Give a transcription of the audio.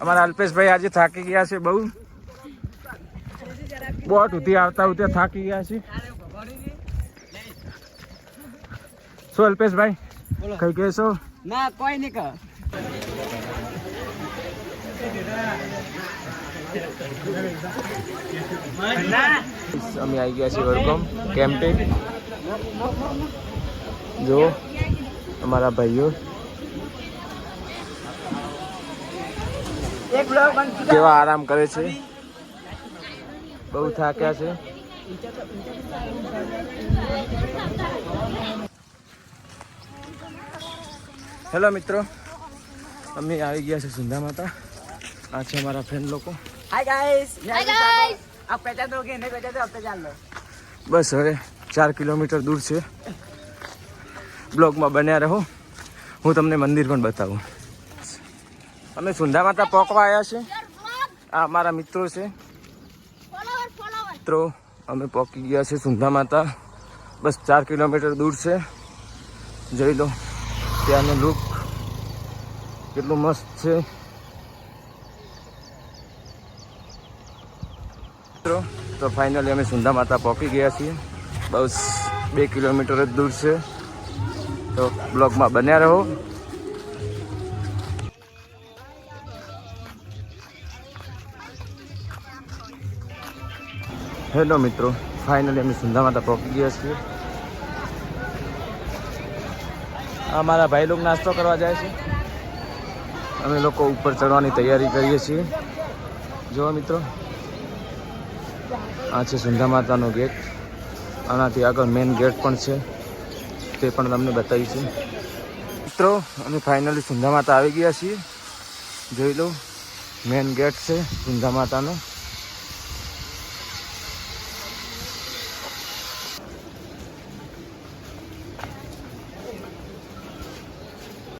અમારા અલ્પેશભાઈ આજે થાકી ગયા છે બહુ. બોટ ઉધી આવતા ઉધ્યા થાકી ગયા છે. શું અલ્પેશભાઈ? કઈ કહેશો? ના કોઈ નહીં કહો. અમે આવી ગયા છીએ વડગામ કેમ્પે. જો અમારા ભાઈઓ. કેવા આરામ કરે છે? બહુ થાક્યા છે? હેલો મિત્રો. અમે આવી ગયા છે સિંધા માતા. આ છે અમારા ફ્રેન્ડ લોકો. બસ હવે ચાર કિલોમીટર દૂર છે. બ્લોગમાં બન્યા રહો. હું તમને મંદિર પણ બતાવું. અમે સુંધા માતા પોકવા આવ્યા છે. આ અમારા મિત્રો છે. મિત્રો અમે પોકી ગયા છે સુંધા માતા. બસ ચાર કિલોમીટર દૂર છે. જોઈ લો ત્યાંનું લુક કેટલું મસ્ત છે. મિત્રો તો ફાઇનલી અમે સુંધા માતા પહોંચી ગયા છીએ. બસ બે કિલોમીટર જ દૂર છે. તો બ્લોગમાં બન્યા રહો. હેલો મિત્રો ફાઇનલી અમે સુંધા માતા પહોંચી ગયા છીએ. આ મારા ભાઈ લોકો નાસ્તો કરવા જાય છે. અમે લોકો ઉપર ચડવાની તૈયારી કરીએ છીએ. જુઓ મિત્રો આ છે સુંધા માતાનો ગેટ. આનાથી આગળ મેઇન ગેટ પણ છે. તે પણ તમને બતાવીશું. મિત્રો અમે ફાઇનલી સુંધા માતા આવી ગયા છીએ. જોઈ લો મેઇન ગેટ છે સુંધા માતાનો.